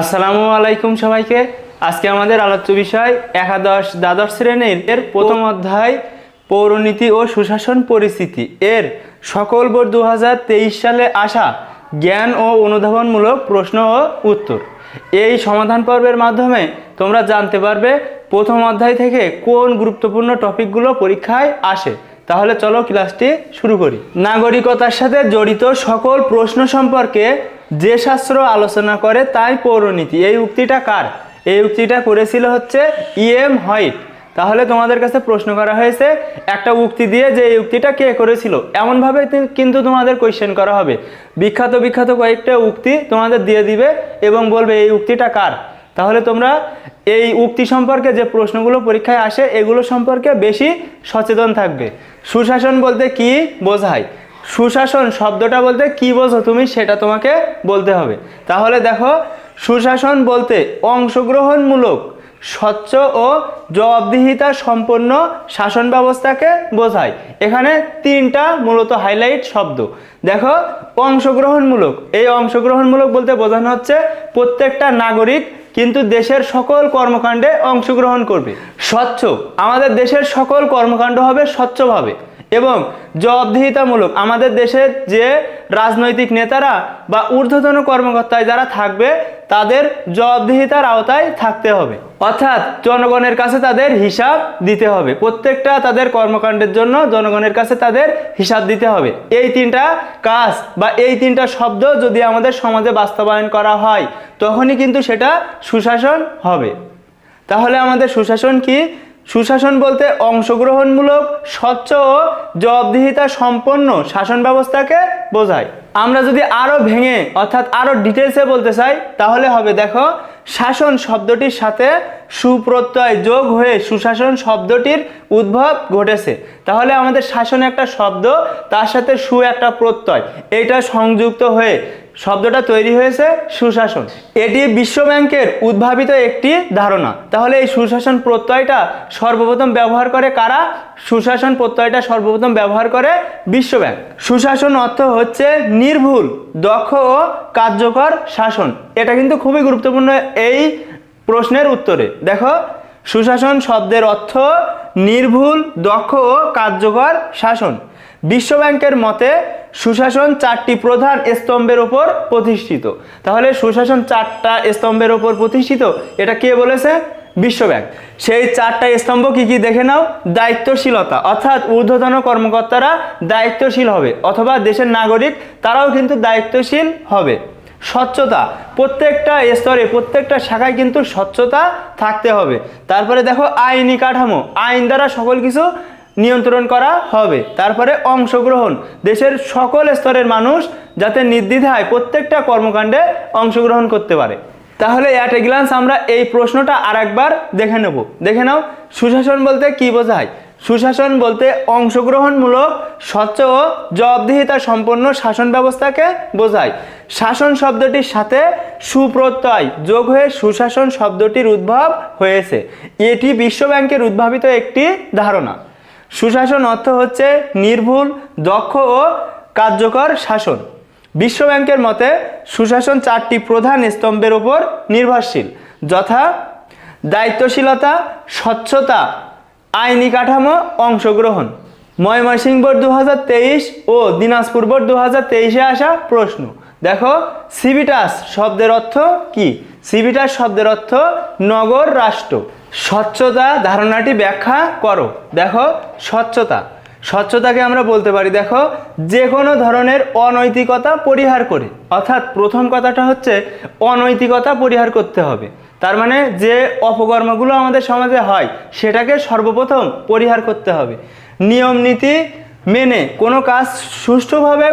আসসালামু আলাইকুম সবাইকে। আজকে আমাদের আলোচ্য বিষয় একাদশ দ্বাদশ শ্রেণির এর প্রথম অধ্যায়, পৌরনীতি ও সুশাসন পরিস্থিতি। এর সকল বোর্ড দু সালে আসা জ্ঞান ও অনুধাবনমূলক প্রশ্ন ও উত্তর। এই সমাধান পর্বের মাধ্যমে তোমরা জানতে পারবে প্রথম অধ্যায় থেকে কোন গুরুত্বপূর্ণ টপিকগুলো পরীক্ষায় আসে। তাহলে চলো ক্লাসটি শুরু করি। নাগরিকতার সাথে জড়িত সকল প্রশ্ন সম্পর্কে যে শাস্ত্র আলোচনা করে তাই পৌরনীতি। এই উক্তিটা কার? এই উক্তিটা করেছিল হচ্ছে ইএম হোয়াইট তাহলে তোমাদের কাছে প্রশ্ন করা হয়েছে, একটা উক্তি দিয়ে যে এই উক্তিটা কে করেছিল? এমনভাবে কিন্তু তোমাদের কোয়েশ্চেন করা হবে। বিখ্যাত বিখ্যাত কয়েকটা উক্তি তোমাদের দিয়ে দিবে এবং বলবে এই উক্তিটা কার? তাহলে তোমরা এই উক্তি সম্পর্কে যে প্রশ্নগুলো পরীক্ষায় আসে, এগুলো সম্পর্কে বেশি সচেতন থাকবে। সুশাসন বলতে কি বোঝায়? সুশাসন শব্দটা বলতে কি বোঝো তুমি সেটা তোমাকে বলতে হবে। তাহলে দেখো, সুশাসন বলতে অংশগ্রহণমূলক, স্বচ্ছ ও জবাবদিহিতা সম্পন্ন শাসন ব্যবস্থাকে বোঝায়। এখানে তিনটা মূলত হাইলাইট শব্দ। দেখো, অংশগ্রহণমূলক। এই অংশগ্রহণমূলক বলতে বোঝানো হচ্ছে প্রত্যেকটা নাগরিক কিন্তু দেশের সকল কর্মকাণ্ডে অংশগ্রহণ করবে। স্বচ্ছ। আমাদের দেশের সকল কর্মকাণ্ড হবে স্বচ্ছভাবে। এবং জবাবদিহিতামূলক আমাদের দেশের যে রাজনৈতিক নেতারা বা ঊর্ধ্বতন কর্মকর্তায় যারা থাকবে, তাদের জবাবদিহিতার আওতায় থাকতে হবে। অর্থাৎ জনগণের কাছে তাদের হিসাব দিতে হবে। প্রত্যেকটা তাদের কর্মকাণ্ডের জন্য জনগণের কাছে তাদের হিসাব দিতে হবে। এই তিনটা কাজ বা এই তিনটা শব্দ যদি আমাদের সমাজে বাস্তবায়ন করা হয়, তখনই কিন্তু সেটা সুশাসন হবে। তাহলে আমাদের সুশাসন কি? সুশাসন বলতে অংশগ্রহণমূলক, স্বচ্ছ ও জবাবদিহিতা সম্পন্ন শাসন ব্যবস্থাকে বোঝায়। আমরা যদি আরও ভেঙে, অর্থাৎ আরও ডিটেলসে বলতে চাই, তাহলে হবে দেখো, শাসন শব্দটির সাথে সুপ্রত্যয় যোগ হয়ে সুশাসন শব্দটির উদ্ভব ঘটেছে। তাহলে আমাদের শাসন একটা শব্দ, তার সাথে সু একটা প্রত্যয় এটা সংযুক্ত হয়ে শব্দটা তৈরি হয়েছে সুশাসন। এটি বিশ্ব ব্যাংকের উদ্ভাবিত একটি ধারণা। তাহলে এই সুশাসন প্রত্যয়টা সর্বপ্রথম ব্যবহার করে কারা? সুশাসন প্রত্যয়টা সর্বপ্রথম ব্যবহার করে বিশ্ব ব্যাংক সুশাসন অর্থ হচ্ছে নির্ভুল, দক্ষ ও কার্যকর শাসন। এটা কিন্তু খুবই গুরুত্বপূর্ণ এই প্রশ্নের উত্তরে। দেখো, সুশাসন শব্দের অর্থ নির্ভুল, দক্ষ ও কার্যকর শাসন। বিশ্বব্যাংকের মতে সুশাসন চারটি প্রধান স্তম্ভের ওপর প্রতিষ্ঠিত। তাহলে সুশাসন চারটা স্তম্ভের ওপর প্রতিষ্ঠিত, এটা কে বলেছে? বিশ্বব্যাংক। সেই চারটা স্তম্ভ কি কি দেখে নাও? দায়িত্বশীলতা, অর্থাৎ ঊর্ধ্বতন কর্মকর্তারা দায়িত্বশীল হবে, অথবা দেশের নাগরিক, তারাও কিন্তু দায়িত্বশীল হবে। স্বচ্ছতা, প্রত্যেকটা স্তরে, প্রত্যেকটা শাখায় কিন্তু স্বচ্ছতা থাকতে হবে। তারপরে দেখো আইনি কাঠামো, আইন দ্বারা সকল কিছু নিয়ন্ত্রণ করা হবে। তারপরে অংশগ্রহণ। দেশের সকল স্তরের মানুষ যাতে নির্দ্বিধায় প্রত্যেকটা কর্মকাণ্ডে অংশগ্রহণ করতে পারে। তাহলে অ্যাট এ গ্লান্স আমরা এই প্রশ্নটা আরেকবার দেখে নেব। দেখে নাও, সুশাসন বলতে কি বোঝায়? সুশাসন বলতে অংশগ্রহণমূলক, স্বচ্ছ ও জবাবদিহিতা সম্পন্ন শাসন ব্যবস্থাকে বোঝায়। শাসন শব্দটির সাথে সুপ্রত্যয় যোগ হয়ে সুশাসন শব্দটির উদ্ভব হয়েছে। এটি বিশ্বব্যাংকের উদ্ভাবিত একটি ধারণা। সুশাসন অর্থ হচ্ছে নির্ভুল, দক্ষ ও কার্যকর শাসন। বিশ্বব্যাংকের মতে সুশাসন চারটি প্রধান স্তম্ভের উপর নির্ভরশীল, যথা দায়িত্বশীলতা, স্বচ্ছতা, আইনি কাঠামো, অংশগ্রহণ। ময়মনসিংহ বোর্ড দু হাজার তেইশ ও দিনাজপুর বোর্ড দু তেইশে আসা প্রশ্ন, দেখো, সিভিটাস শব্দের অর্থ কি? সিভিটাস শব্দের অর্থ নগর রাষ্ট্র। স্বচ্ছতা ধারণাটি ব্যাখ্যা করো। দেখো, স্বচ্ছতা। স্বচ্ছতাকে আমরা বলতে পারি, দেখো যে কোনো ধরনের অনৈতিকতা পরিহার করে। অর্থাৎ প্রথম কথাটা হচ্ছে অনৈতিকতা পরিহার করতে হবে। তার মানে যে অপকর্মগুলো আমাদের সমাজে হয়, সেটাকে সর্বপ্রথম পরিহার করতে হবে। নিয়ম নীতি মেনে কোনো কাজ সুষ্ঠুভাবে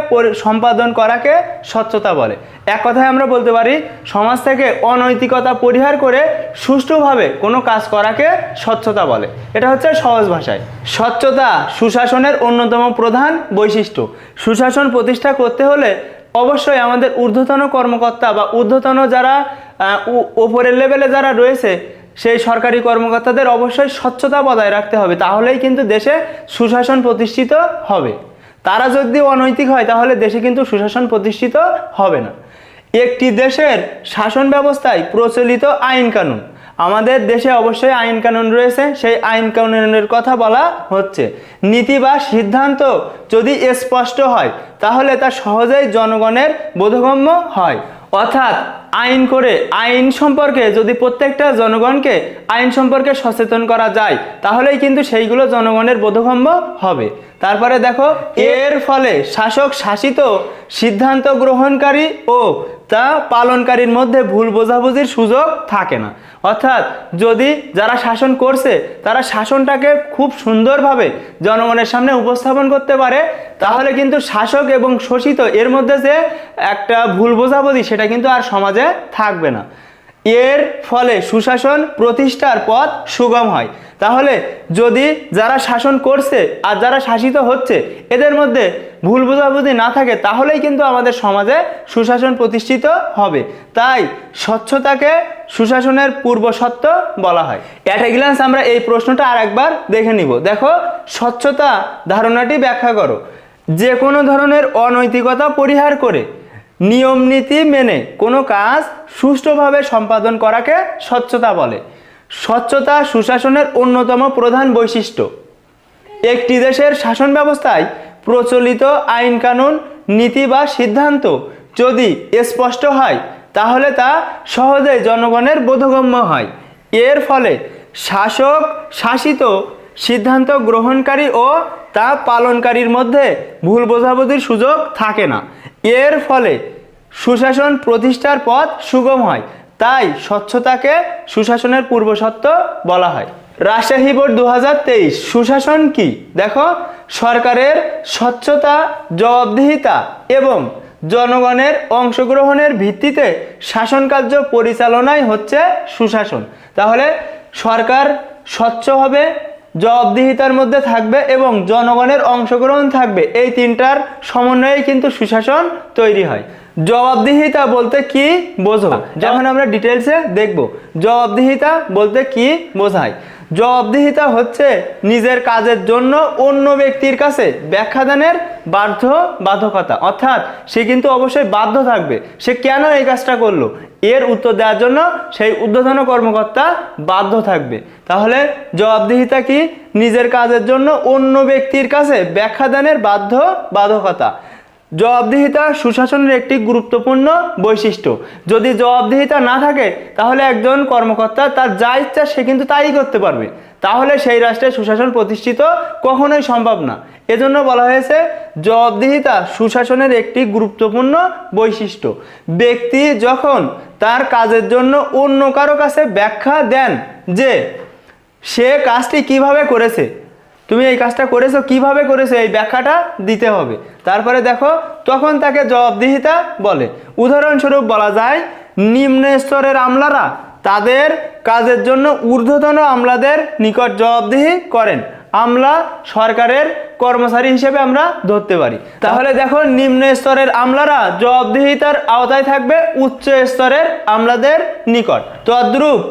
সম্পাদন করাকে স্বচ্ছতা বলে। এক কথায় আমরা বলতে পারি, সমাজ থেকে অনৈতিকতা পরিহার করে সুষ্ঠুভাবে কোনো কাজ করাকে স্বচ্ছতা বলে। এটা হচ্ছে সহজ ভাষায়। স্বচ্ছতা সুশাসনের অন্যতম প্রধান বৈশিষ্ট্য। সুশাসন প্রতিষ্ঠা করতে হলে অবশ্যই আমাদের ঊর্ধ্বতন কর্মকর্তা বা ঊর্ধ্বতন যারা ওপরের লেভেলে যারা রয়েছে সেই সরকারি কর্মকর্তাদের অবশ্যই স্বচ্ছতা বজায় রাখতে হবে, তাহলেই কিন্তু দেশে সুশাসন প্রতিষ্ঠিত হবে। তারা যদি অনৈতিক হয়, তাহলে দেশে কিন্তু সুশাসন প্রতিষ্ঠিত হবে না। একটি দেশের শাসন ব্যবস্থায় প্রচলিত আইন কানুন। আমাদের দেশে অবশ্যই আইন কানুন রয়েছে, সেই আইন কানুনের কথা বলা হচ্ছে। নীতি বা সিদ্ধান্ত যদি স্পষ্ট হয়, তাহলে তা সহজেই জনগণের বোধগম্য হয়। অর্থাৎ আইন করে, আইন সম্পর্কে যদি প্রত্যেকটা জনগণকে আইন সম্পর্কে সচেতন করা যায়, তাহলেই কিন্তু সেইগুলো জনগণের বোধগম্য হবে। তারপরে দেখো, এর ফলে শাসক শাসিত সিদ্ধান্ত গ্রহণকারী ও তা পালনকারীর মধ্যে ভুল বোঝাবুঝির সুযোগ থাকে না। অর্থাৎ যদি যারা শাসন করছে, তারা শাসনটাকে খুব সুন্দরভাবে জনগণের সামনে উপস্থাপন করতে পারে, তাহলে কিন্তু শাসক এবং শোষিত এর মধ্যে যে একটা ভুল বোঝাবুঝি, সেটা কিন্তু আর সমাজে থাকবে না। এর ফলে সুশাসন প্রতিষ্ঠার পথ সুগম হয়। তাহলে যদি যারা শাসন করছে আর যারা শাসিত হচ্ছে, এদের মধ্যে ভুল বোঝাবুঝি না থাকে, তাহলেই কিন্তু আমাদের সমাজে সুশাসন প্রতিষ্ঠিত হবে। তাই স্বচ্ছতাকে সুশাসনের পূর্বশর্ত বলা হয়। অ্যাট আমরা এই প্রশ্নটা আর একবার দেখে নিব। দেখো, স্বচ্ছতা ধারণাটি ব্যাখ্যা করো। যে কোনো ধরনের অনৈতিকতা পরিহার করে নিয়ম নীতি মেনে কোনো কাজ সুষ্ঠুভাবে সম্পাদন করাকে স্বচ্ছতা বলে। স্বচ্ছতা সুশাসনের অন্যতম প্রধান বৈশিষ্ট্য। একটি দেশের শাসন ব্যবস্থায় প্রচলিত আইন কানুন, নীতি বা সিদ্ধান্ত যদি স্পষ্ট হয়, তাহলে তা সহজেই জনগণের বোধগম্য হয়। এর ফলে শাসক শাসিত সিদ্ধান্ত গ্রহণকারী ও তা পালনকারীর মধ্যে ভুল বোঝাবুঝির সুযোগ থাকে না। এর ফলে সুশাসন প্রতিষ্ঠার পথ সুগম হয়, তাই স্বচ্ছতাকে সুশাসনের পূর্বশর্ত বলা হয়। রাজশাহী বোর্ড দু হাজার তেইশ সুশাসন কি? দেখো, সরকারের স্বচ্ছতা, জবাবদিহিতা এবং জনগণের অংশগ্রহণের ভিত্তিতে শাসন কার্য পরিচালনাই হচ্ছে সুশাসন। তাহলে সরকার স্বচ্ছ হবে, জবাবদিহিতার মধ্যে থাকবে এবং জনগণের অংশগ্রহণ থাকবে। এই তিনটার সমন্বয়ে কিন্তু সুশাসন তৈরি হয়। জবাবদিহিতা বলতে কি বোঝো যখন আমরা ডিটেলসে দেখব। জবাবদিহিতা বলতে কি বোঝায়? জবাবদিহিতা হচ্ছে নিজের কাজের জন্য অন্য ব্যক্তির কাছে ব্যাখ্যাদানের বাধ্য বাধ্যকতা অর্থাৎ সে কিন্তু অবশ্যই বাধ্য থাকবে। সে কেন এই কাজটা করল? এর উত্তর দেওয়ার জন্য সেই উদ্বোধন কর্মকর্তা বাধ্য থাকবে। তাহলে জবাবদিহিতা কি? নিজের কাজের জন্য অন্য ব্যক্তির কাছে ব্যাখ্যাদানের বাধ্য বাধ্যকতা জবাবদিহিতা সুশাসনের একটি গুরুত্বপূর্ণ বৈশিষ্ট্য। যদি জবাবদিহিতা না থাকে, তাহলে একজন কর্মকর্তা তার যা ইচ্ছা সে কিন্তু তাই করতে পারবে। তাহলে সেই রাষ্ট্রে সুশাসন প্রতিষ্ঠিত কখনোই সম্ভব না। এজন্য বলা হয়েছে, জবাবদিহিতা সুশাসনের একটি গুরুত্বপূর্ণ বৈশিষ্ট্য। ব্যক্তি যখন তার কাজের জন্য অন্য কারও কাছে ব্যাখ্যা দেন যে, সে কাজটি কীভাবে করেছে তুমি এই কাজটা করেছ, কীভাবে করেছ, এই ব্যাখ্যাটা দিতে হবে। তারপরে দেখো, তখন তাকে জবাবদিহিতা বলে। উদাহরণস্বরূপ বলা যায়, নিম্ন স্তরের আমলারা তাদের কাজের জন্য ঊর্ধ্বতন আমলাদের নিকট জবাবদিহি করেন। আমলা সরকারের কর্মচারী হিসেবে আমরা ধরতে পারি। তাহলে দেখো, নিম্ন স্তরের আমলারা জবাবদিহিতার আওতায় থাকবে উচ্চ স্তরের আমলাদের নিকট। তদ্রূপ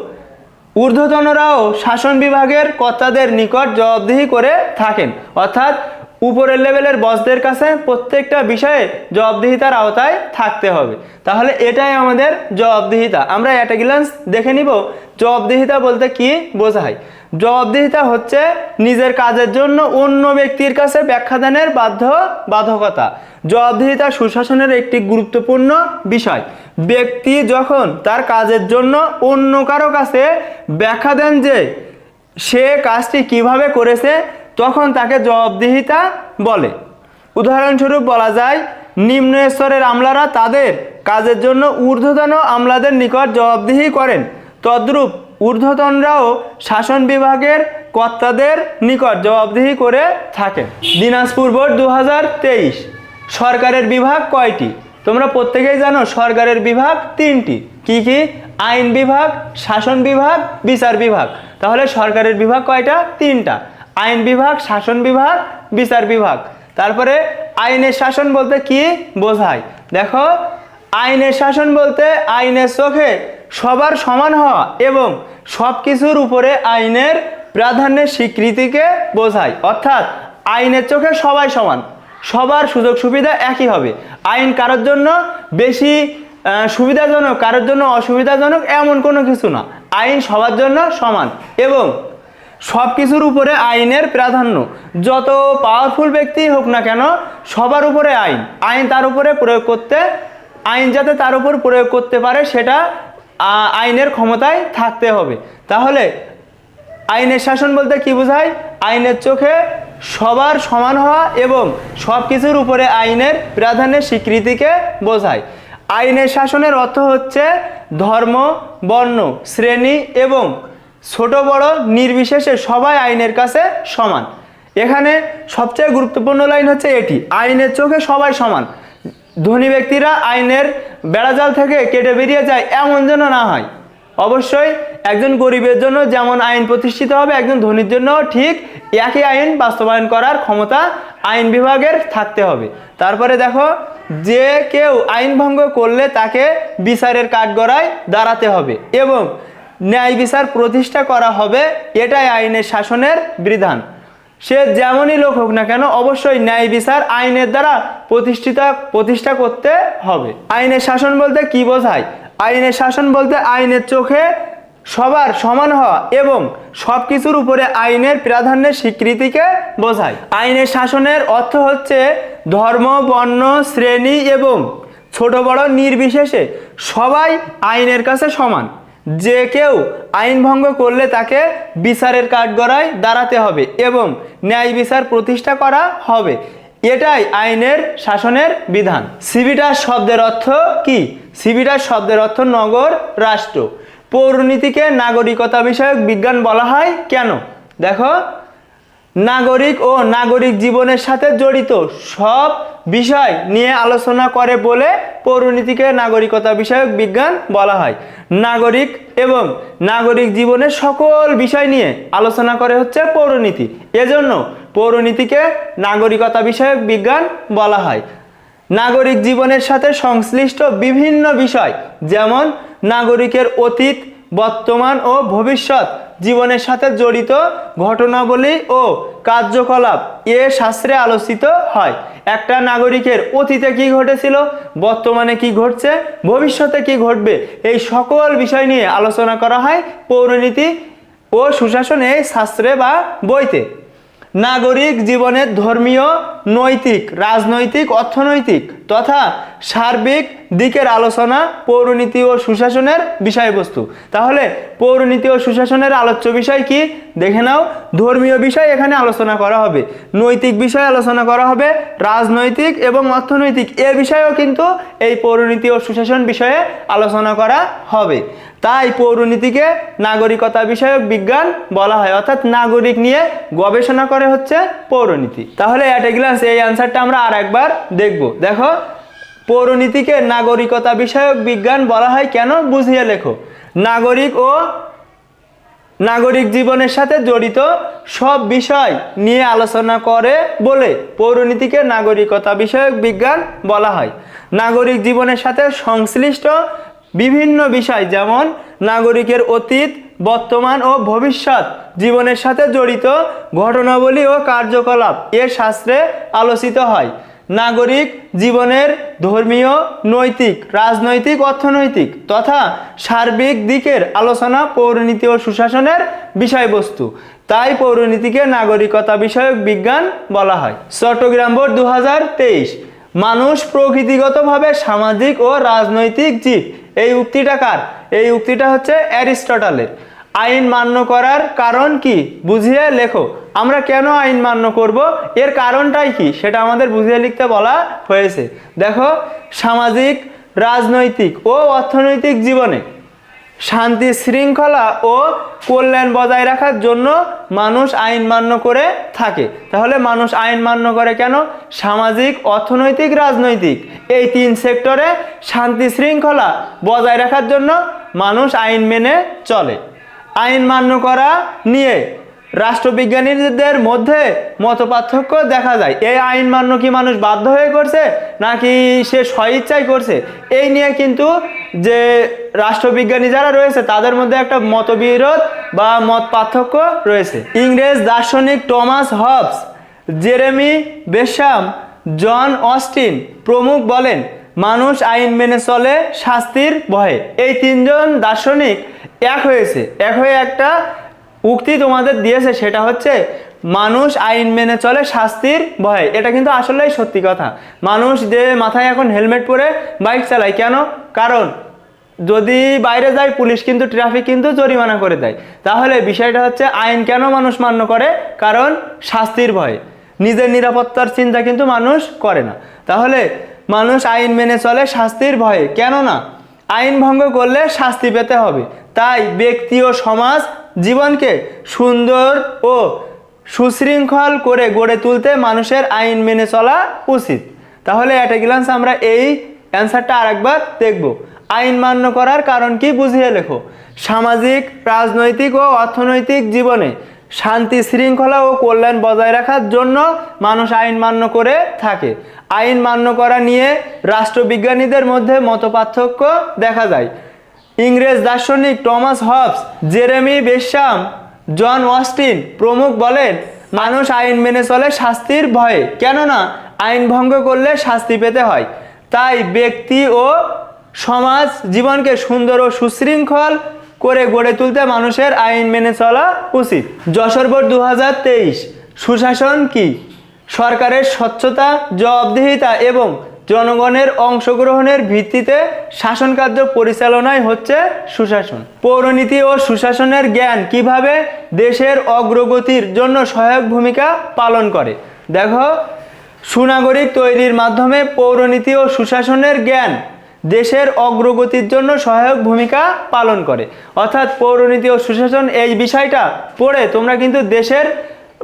ঊর্ধ্বতনরাও শাসন বিভাগের কর্তাদের নিকট জবাবদিহি করে থাকেন। অর্থাৎ উপরের লেভেলের বসদের কাছে প্রত্যেকটা বিষয়ে জবাবদিহিতার আওতায় থাকতে হবে। তাহলে এটাই আমাদের জবাবদিহিতা। আমরা এটা গিলান্স দেখে নিব জবাবদিহিতা বলতে কি বোঝায়। জবাবদিহিতা হচ্ছে নিজের কাজের জন্য অন্য ব্যক্তির কাছে ব্যাখ্যাদানের বাধ্য বাধকতা। জবাবদিহিতা সুশাসনের একটি গুরুত্বপূর্ণ বিষয়। ব্যক্তি যখন তার কাজের জন্য অন্য কারও কাছে ব্যাখ্যা দেন যে সে কাজটি কীভাবে করেছে, তখন তাকে জবাবদিহিতা বলে। উদাহরণস্বরূপ বলা যায়, নিম্ন স্তরের আমলারা তাদের কাজের জন্য ঊর্ধ্বতন আমলাদের নিকট জবাবদিহি করেন। তদ্রূপ ঊর্ধ্বতনরাও শাসন বিভাগের কর্তাদের নিকট জবাবদিহি করে থাকেন। দিনাজপুর বোর্ড দু হাজার তেইশ। সরকারের বিভাগ কয়টি? তোমরা প্রত্যেকেই জানো সরকারের বিভাগ তিনটি। কি কি? আইন বিভাগ, শাসন বিভাগ, বিচার বিভাগ। তাহলে সরকারের বিভাগ কয়টা? তিনটা। আইন বিভাগ, শাসন বিভাগ, বিচার বিভাগ। তারপরে আইনের শাসন বলতে কি বোঝায়? দেখো, আইনের শাসন বলতে আইনের চোখে সবার সমান হওয়া এবং সব কিছুর উপরে আইনের প্রাধান্যের স্বীকৃতিকে বোঝায়। অর্থাৎ আইনের চোখে সবাই সমান, সবার সুযোগ সুবিধা একই হবে। আইন কারোর জন্য বেশি সুবিধাজনক, কারোর জন্য অসুবিধাজনক এমন কোনো কিছু না। আইন সবার জন্য সমান এবং সব কিছুর উপরে আইনের প্রাধান্য। যত পাওয়ারফুল ব্যক্তি হোক না কেন, সবার উপরে আইন। আইন তার উপরে প্রয়োগ করতে, আইন যাতে তার উপর প্রয়োগ করতে পারে, সেটা আইনের ক্ষমতায় থাকতে হবে। তাহলে আইনের শাসন বলতে কি বোঝায়? আইনের চোখে সবার সমান হওয়া এবং সব কিছুর উপরে আইনের প্রাধান্যের স্বীকৃতিকে বোঝায়। আইনের শাসনের অর্থ হচ্ছে ধর্ম, বর্ণ, শ্রেণি এবং ছোট, বড়, নির্বিশেষে সবাই আইনের কাছে সমান। এখানে সবচেয়ে গুরুত্বপূর্ণ লাইন হচ্ছে এটি। আইনের চোখে সবাই সমান। ধনী ব্যক্তিরা আইনের বেড়াজাল থেকে কেটে বেরিয়ে যায়, এমন যেন না হয়। অবশ্যই একজন গরিবের জন্য যেমন আইন প্রতিষ্ঠিত হবে, একজন ধনীর জন্য ঠিক একই আইন বাস্তবায়ন করার ক্ষমতা আইন বিভাগের থাকতে হবে। তারপরে দেখো, যে কেউ আইন ভঙ্গ করলে তাকে বিচারের কাঠগড়ায় দাঁড়াতে হবে এবং ন্যায় বিচার প্রতিষ্ঠা করা হবে, এটাই আইনের শাসনের বিধান। সে যেমনই লোক হোক না কেন অবশ্যই ন্যায় বিচার আইনের দ্বারা প্রতিষ্ঠিতা, প্রতিষ্ঠা করতে হবে। আইনের শাসন বলতে কি বোঝায়? আইনের শাসন বলতে আইনের চোখে সবার সমান হওয়া এবং সব কিছুর উপরে আইনের প্রাধান্যের স্বীকৃতিকে বোঝায়। আইনের শাসনের অর্থ হচ্ছে ধর্ম, বর্ণ, শ্রেণি এবং ছোট বড় নির্বিশেষে সবাই আইনের কাছে সমান। যে কেউ আইন ভঙ্গ করলে তাকে বিচারের কাঠগড়ায় দাঁড়াতে হবে এবং ন্যায় বিচার প্রতিষ্ঠা করা হবে। এটাই আইনের শাসনের বিধান। সিভিটাস শব্দের অর্থ কি? সিভিটাস শব্দের অর্থ নগর, রাষ্ট্র। পৌরনীতিকে নাগরিকতা বিষয়ক বিজ্ঞান বলা হয় কেন? দেখো নাগরিক ও নাগরিক জীবনের সাথে জড়িত সব বিষয় নিয়ে আলোচনা করে বলে পৌরনীতিকে নাগরিকতা বিষয়ক বিজ্ঞান বলা হয়। নাগরিক এবং নাগরিক জীবনের সকল বিষয় নিয়ে আলোচনা করে হচ্ছে পৌরনীতি। এজন্য পৌরনীতিকে নাগরিকতা বিষয়ক বিজ্ঞান বলা হয়। নাগরিক জীবনের সাথে সংশ্লিষ্ট বিভিন্ন বিষয় যেমন নাগরিকের অতীত বর্তমান ও ভবিষ্যৎ জীবনের সাথে জড়িত ঘটনাবলী ও কার্যকলাপ এ শাস্ত্রে আলোচিত হয়। একটা নাগরিকের অতীতে কি ঘটেছিল, বর্তমানে কি ঘটছে, ভবিষ্যতে কি ঘটবে, এই সকল বিষয় নিয়ে আলোচনা করা হয় পৌরনীতি ও সুশাসন এই শাস্ত্রে বা বইতে। নাগরিক জীবনের ধর্মীয়, নৈতিক, রাজনৈতিক, অর্থনৈতিক তথা সার্বিক দিকের আলোচনা, পৌরনীতি ও সুশাসনের বিষয়বস্তু। তাহলে পৌরনীতি ও সুশাসনের আলোচ্য বিষয় কি? দেখে নাও, ধর্মীয় বিষয় এখানে আলোচনা করা হবে। নৈতিক বিষয় আলোচনা করা হবে, রাজনৈতিক এবং অর্থনৈতিক। এ বিষয়েও কিন্তু এই পৌরনীতি ও সুশাসন বিষয়ে আলোচনা করা হবে। তাই পৌরনীতিকে নাগরিকতা বিষয়ক বিজ্ঞান বলা হয়। অর্থাৎ নাগরিক নিয়ে গবেষণা করে হচ্ছে পৌরনীতি। তাহলে অ্যাট এ গ্লান্স এই অ্যান্সারটা আমরা আর একবার দেখব। দেখো পৌরনীতিকে নাগরিকতা বিষয়ক বিজ্ঞান বলা হয়। কেন? বুঝিয়ে লেখো। নাগরিক ও নাগরিক জীবনের সাথে জড়িত সব বিষয় নিয়ে আলোচনা করে বলে পৌরনীতিকে নাগরিকতা বিষয়ক বিজ্ঞান বলা হয়। নাগরিক জীবনের সাথে সংশ্লিষ্ট বিভিন্ন বিষয় যেমন নাগরিকের অতীত, বর্তমান ও ভবিষ্যৎ জীবনের সাথে জড়িত ঘটনাবলী ও কার্যকলাপ এ শাস্ত্রে আলোচিত হয়। নাগরিক জীবনের ধর্মীয়, নৈতিক, রাজনৈতিক, অর্থনৈতিক তথা সার্বিক দিকের আলোচনা পৌরনীতি ও সুশাসনের বিষয়বস্তু। তাই পৌরনীতিকে নাগরিকতা বিষয়ক বিজ্ঞান বলা হয়। চট্টগ্রাম বোর্ড দু হাজার তেইশ। মানুষ প্রকৃতিগতভাবে সামাজিক ও রাজনৈতিক জীব। এই উক্তিটা কার? এই উক্তিটা হচ্ছে অ্যারিস্টটলের। আইন মান্য করার কারণ কি? বুঝিয়ে লেখো। আমরা কেন আইন মান্য করব? এর কারণটাই কি? সেটা আমাদের বুঝিয়ে লিখতে বলা হয়েছে। দেখো, সামাজিক, রাজনৈতিক ও অর্থনৈতিক জীবনে শান্তি শৃঙ্খলা ও কল্যাণ বজায় রাখার জন্য মানুষ আইন মান্য করে থাকে। তাহলে মানুষ আইন মান্য করে কেন? সামাজিক, অর্থনৈতিক, রাজনৈতিক এই তিন সেক্টরে শান্তি শৃঙ্খলা বজায় রাখার জন্য মানুষ আইন মেনে চলে। আইন মান্য করা নিয়ে রাষ্ট্রবিজ্ঞানীদের মধ্যে মত পার্থক্য দেখা যায়। এই আইন মান্য কি মানুষ বাধ্য হয়ে করছে, নাকি সে স্বইচ্ছায় করছে? এই নিয়ে কিন্তু যে রাষ্ট্রবিজ্ঞানী যারা রয়েছে, তাদের মধ্যে একটা মতবিরোধ বা মত পার্থক্য রয়েছে। ইংরেজ দার্শনিক Thomas Hobbes, Jeremy Bentham, John Austin প্রমুখ বলেন মানুষ আইন মেনে চলে শাস্তির ভয়ে। এই তিনজন দার্শনিক এক হয়েছে। এক হয়ে একটা উক্তি তোমাদের দিয়েছে, সেটা হচ্ছে মানুষ আইন মেনে চলে শাস্তির ভয়ে। এটা কিন্তু আসলেই সত্যি কথা। মানুষ যে মাথায় এখন হেলমেট পরে বাইক চালায়, কেন? কারণ যদি বাইরে যায়, পুলিশ কিন্তু, ট্রাফিক কিন্তু জরিমানা করে দেয়। তাহলে বিষয়টা হচ্ছে আইন কেন মানুষ মান্য করে? কারণ শাস্তির ভয়ে। নিজের নিরাপত্তার চিন্তা কিন্তু মানুষ করে না। তাহলে মানুষ আইন মেনে চলে শাস্তির ভয়ে। কেন না আইন ভঙ্গ করলে শাস্তি পেতে হবে। তাই ব্যক্তি ও সমাজ জীবনকে সুন্দর ও সুশৃঙ্খল করে গড়ে তুলতে মানুষের আইন মেনে চলা উচিত। তাহলে অ্যাট এ গ্লান্স আমরা এই অ্যান্সারটা আরেকবার দেখব। আইন মান্য করার কারণ কি বুঝিয়ে লেখো। সামাজিক, রাজনৈতিক ও অর্থনৈতিক জীবনে শান্তি, শৃঙ্খলা ও কল্যাণ বজায় রাখার জন্য মানুষ আইন মান্য করে থাকে। আইন মান্য করা নিয়ে রাষ্ট্রবিজ্ঞানীদের মধ্যে মতপার্থক্য দেখা যায়। ইংরেজ দার্শনিক Thomas Hobbes, Jeremy Bentham, John Austin প্রমুখ বলেন, মানুষ আইন মেনে চলে শাস্তির ভয়ে। কেননা, আইন ভঙ্গ করলে শাস্তি পেতে হয়। তাই ব্যক্তি ও সমাজ জীবনকে সুন্দর ও সুশৃঙ্খল করে গড়ে তুলতে মানুষের আইন মেনে চলা উচিত। যশোর বোর্ড দু হাজার তেইশ, সুশাসন কি? সরকারের স্বচ্ছতা, জবাবদিহিতা এবং জনগণের অংশগ্রহণের ভিত্তিতে শাসন কার্য পরিচালনায় হচ্ছে সুশাসন। পৌরনীতি ও সুশাসনের জ্ঞান কীভাবে দেশের অগ্রগতির জন্য সহায়ক ভূমিকা পালন করে? দেখো, সুনাগরিক তৈরির মাধ্যমে পৌরনীতি ও সুশাসনের জ্ঞান দেশের অগ্রগতির জন্য সহায়ক ভূমিকা পালন করে। অর্থাৎ পৌরনীতি ও সুশাসন এই বিষয়টা পড়ে তোমরা কিন্তু দেশের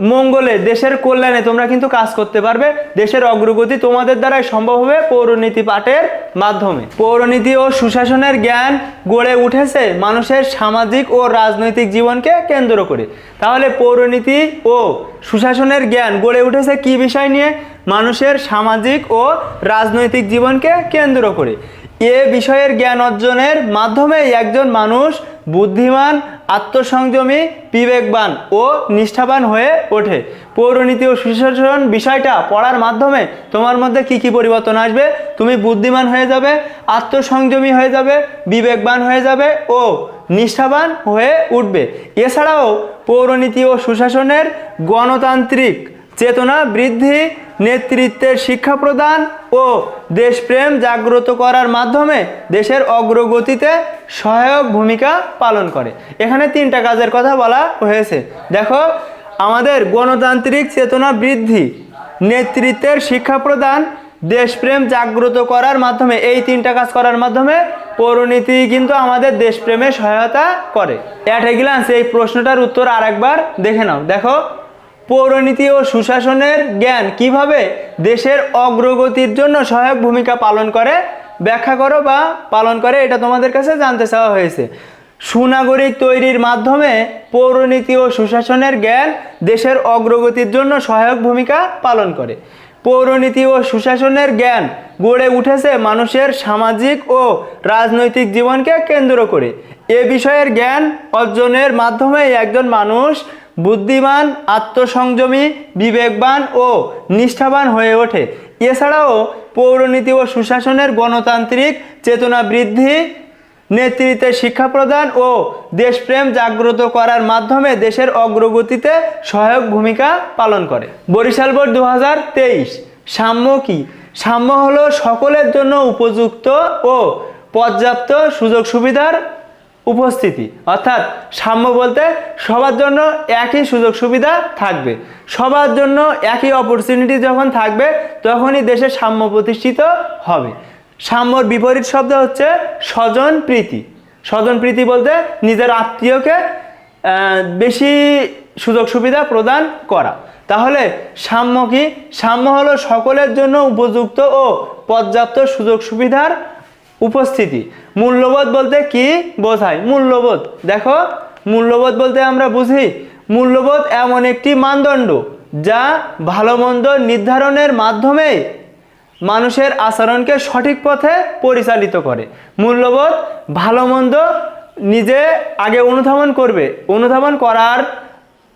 মঙ্গলে, দেশের কল্যাণে তোমরা কিন্তু কাজ করতে পারবে। দেশের অগ্রগতি তোমাদের দ্বারাই সম্ভব হবে পৌরনীতি পাঠের মাধ্যমে। পৌরনীতি ও সুশাসনের জ্ঞান গড়ে উঠেছে মানুষের সামাজিক ও রাজনৈতিক জীবনকে কেন্দ্র করে। তাহলে পৌরনীতি ও সুশাসনের জ্ঞান গড়ে উঠেছে কি বিষয় নিয়ে? মানুষের সামাজিক ও রাজনৈতিক জীবনকে কেন্দ্র করে। এ বিষয়ের জ্ঞান অর্জনের মাধ্যমে একজন মানুষ বুদ্ধিমান, আত্মসংযমী, বিবেকবান ও নিষ্ঠাবান হয়ে ওঠে। পৌরনীতি ও সুশাসন বিষয়টা পড়ার মাধ্যমে তোমার মধ্যে কি কি পরিবর্তন আসবে? তুমি বুদ্ধিমান হয়ে যাবে, আত্মসংযমী হয়ে যাবে, বিবেকবান হয়ে যাবে ও নিষ্ঠাবান হয়ে উঠবে। এছাড়াও পৌরনীতি ও সুশাসনের গণতান্ত্রিক চেতনা বৃদ্ধি নেতৃত্বের শিক্ষা প্রদান ও দেশপ্রেম জাগ্রত করার মাধ্যমে দেশের অগ্রগতিতে সহায়ক ভূমিকা পালন করে। এখানে তিনটা কাজের কথা বলা হয়েছে। দেখো, আমাদের গণতান্ত্রিক চেতনা বৃদ্ধি, নেতৃত্বের শিক্ষা প্রদান, দেশপ্রেম জাগ্রত করার মাধ্যমে, এই তিনটা কাজ করার মাধ্যমে পৌরনীতি কিন্তু আমাদের দেশপ্রেমে সহায়তা করে। অ্যাট এ গ্লান্স এই প্রশ্নটার উত্তর আরেকবার দেখে নাও। দেখো পৌরনীতি ও সুশাসনের জ্ঞান কীভাবে দেশের অগ্রগতির জন্য সহায়ক ভূমিকা পালন করে? ব্যাখ্যা করো বা পালন করে, এটা তোমাদের কাছে জানতে চাওয়া হয়েছে। সুনাগরিক তৈরির মাধ্যমে পৌরনীতি ও সুশাসনের জ্ঞান দেশের অগ্রগতির জন্য সহায়ক ভূমিকা পালন করে। পৌরনীতি ও সুশাসনের জ্ঞান গড়ে উঠেছে মানুষের সামাজিক ও রাজনৈতিক জীবনকে কেন্দ্র করে। এ বিষয়ের জ্ঞান অর্জনের মাধ্যমে একজন মানুষ বুদ্ধিমান, আত্মসংযমী, বিবেকবান ও নিষ্ঠাবান হয়ে ওঠে। এছাড়াও পৌরনীতি ও সুশাসনের গণতান্ত্রিক চেতনা বৃদ্ধি, নেতৃত্বে শিক্ষা প্রদান ও দেশপ্রেম জাগ্রত করার মাধ্যমে দেশের অগ্রগতিতে সহায়ক ভূমিকা পালন করে। বরিশাল বোর্ড দু হাজার তেইশ, সাম্য কি? সাম্য হলো সকলের জন্য উপযুক্ত ও পর্যাপ্ত সুযোগ সুবিধার উপস্থিতি। অর্থাৎ সাম্য বলতে সবার জন্য একই সুযোগ সুবিধা থাকবে। সবার জন্য একই অপরচুনিটি যখন থাকবে, তখনই দেশে সাম্য প্রতিষ্ঠিত হবে। সাম্যর বিপরীত শব্দ হচ্ছে স্বজন প্রীতি। স্বজন প্রীতি বলতে নিজের আত্মীয়কে বেশি সুযোগ সুবিধা প্রদান করা। তাহলে সাম্য কি? সাম্য হলো সকলের জন্য উপযুক্ত ও পর্যাপ্ত সুযোগ সুবিধার উপস্থিতি। মূল্যবোধ বলতে কি বোঝায়? মূল্যবোধ। দেখো, মূল্যবোধ বলতে আমরা বুঝি, মূল্যবোধ এমন একটি মানদণ্ড যা ভালো মন্দ নির্ধারণের মাধ্যমে মানুষের আচরণকে সঠিক পথে পরিচালিত করে। মূল্যবোধ ভালো মন্দ নিজে আগে অনুধাবন করবে। অনুধাবন করার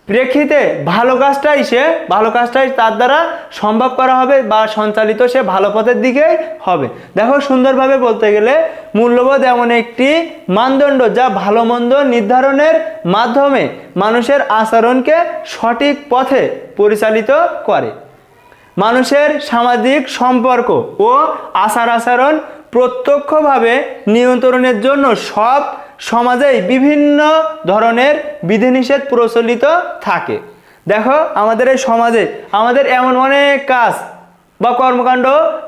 প্রেক্ষিতে ভালো কাজটাই সে, ভালো কাজটাই তার দ্বারা সম্ভব করা হবে বা সঞ্চালিত সে ভালো পথের দিকে হবে। দেখো, সুন্দরভাবে বলতে গেলে মূল্যবোধ এমন একটি মানদণ্ড যা ভালো মন্দ নির্ধারণের মাধ্যমে মানুষের আচরণকে সঠিক পথে পরিচালিত করে। মানুষের সামাজিক সম্পর্ক ও আচার আচরণ প্রত্যক্ষভাবে নিয়ন্ত্রণের জন্য সব সমাজেই বিভিন্ন ধরনের বিধিনিষেধ প্রচলিত থাকে। দেখো, আমাদের এই সমাজে আমাদের এমন অনেক কাজ বা কর্মকাণ্ড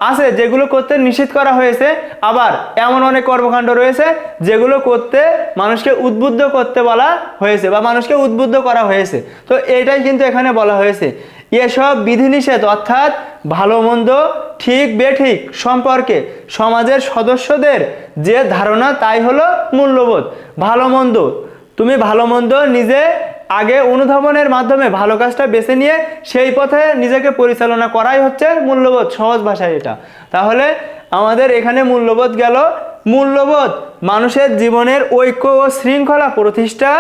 আছে যেগুলো করতে নিষেধ করা হয়েছে। আবার এমন অনেক কর্মকাণ্ড রয়েছে যেগুলো করতে মানুষকে উদ্বুদ্ধ করতে বলা হয়েছে বা মানুষকে উদ্বুদ্ধ করা হয়েছে। তো এটাই কিন্তু এখানে বলা হয়েছে। এসব বিধিনিষেধ অর্থাৎ ভালো মন্দ, ঠিক বেঠিক সম্পর্কে সমাজের সদস্যদের যে ধারণা, তাই হলো মূল্যবোধ। ভালো মন্দ, তুমি ভালো মন্দ নিজে আগে অনুধাবনের মাধ্যমে ভালো কাজটা বেছে নিয়ে সেই পথে নিজেকে পরিচালনা করাই হচ্ছে মূল্যবোধ, সহজ ভাষায় এটা। তাহলে আমাদের এখানে মূল্যবোধ গেল, মূল্যবোধ মানুষের জীবনের ঐক্য ও শৃঙ্খলা প্রতিষ্ঠা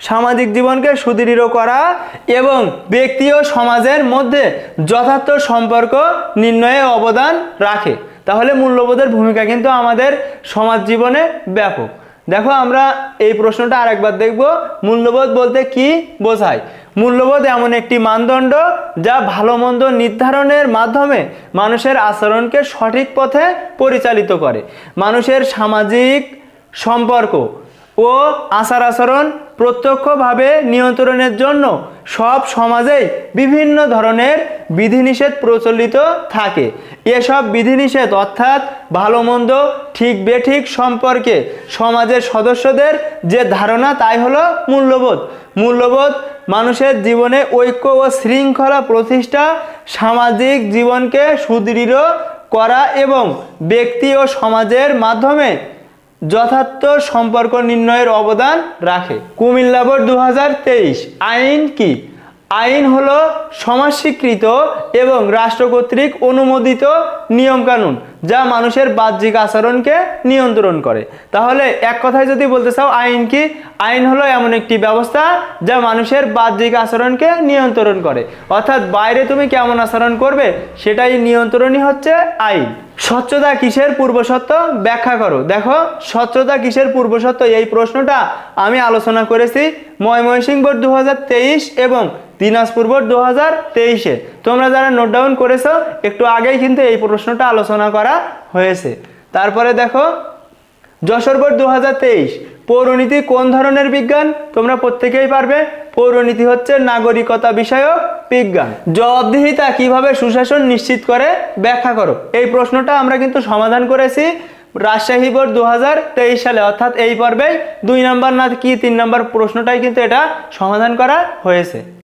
সামাজিক জীবনকে সুদৃঢ় করা এবং ব্যক্তি ও সমাজের মধ্যে যথার্থ সম্পর্ক, নির্ণয়ে অবদান রাখে। তাহলে মূল্যবোধের ভূমিকা কিন্তু আমাদের সমাজ জীবনে ব্যাপক। দেখো, আমরা এই প্রশ্নটা আরেকবার দেখব, মূল্যবোধ বলতে কি বোঝায়? মূল্যবোধ এমন একটি মানদণ্ড যা ভালো মন্দ নির্ধারণের মাধ্যমে মানুষের আচরণকে সঠিক পথে পরিচালিত করে। মানুষের সামাজিক সম্পর্ক ও আচার আচরণ প্রত্যক্ষভাবে নিয়ন্ত্রণের জন্য সব সমাজেই বিভিন্ন ধরনের বিধিনিষেধ প্রচলিত থাকে। এসব বিধিনিষেধ অর্থাৎ ভালো মন্দ ঠিক বেঠিক সম্পর্কে সমাজের সদস্যদের যে ধারণা, তাই হলো মূল্যবোধ। মূল্যবোধ মানুষের জীবনে ঐক্য ও শৃঙ্খলা প্রতিষ্ঠা, সামাজিক জীবনকে সুদৃঢ় করা এবং ব্যক্তি ও সমাজের মাধ্যমে যথার্থ সম্পর্ক নির্ণয়ের অবদান রাখে। কুমিল্লা বোর্ড দু আইন কি? আইন হলো সমাজ স্বীকৃত এবং রাষ্ট্র কর্তৃক অনুমোদিত নিয়মকানুন। যা মানুষের বাহ্যিক আচরণকে নিয়ন্ত্রণ করে। তাহলে এক কথায় যদি বলতে চাও, আইন কি? আইন হলো এমন একটি ব্যবস্থা যা মানুষের বাহ্যিক আচরণকে নিয়ন্ত্রণ করে। অর্থাৎ বাইরে তুমি কেমন আচরণ করবে সেটাই নিয়ন্ত্রণই হচ্ছে আইন। স্বচ্ছতা কিসের পূর্বশর্ত? ব্যাখ্যা করো। দেখো, স্বচ্ছতা কিসের পূর্বশর্ত? এই প্রশ্নটা আমি আলোচনা করেছি ময়মনসিংহ দু হাজার তেইশ এবং দিনাজপুর দু হাজার তেইশে। তোমরা যারা নোট ডাউন করেছ, একটু আগেই কিন্তু এই প্রশ্নটা আলোচনা করা হয়েছে। তারপরে দেখো, যশোর বোর্ড দু হাজার তেইশ, পৌরনীতি কোন ধরনের বিজ্ঞান? তোমরা প্রত্যেকেই পারবে, পৌরনীতি হচ্ছে নাগরিকতা বিষয়ক বিজ্ঞান। জবাবদিহিতা কীভাবে সুশাসন নিশ্চিত করে? ব্যাখ্যা করো। এই প্রশ্নটা আমরা কিন্তু সমাধান করেছি রাজশাহী বোর্ড দু হাজার তেইশ সালে। অর্থাৎ এই পর্বেই দুই নাম্বার না কি তিন নাম্বার প্রশ্নটাই কিন্তু এটা সমাধান করা হয়েছে।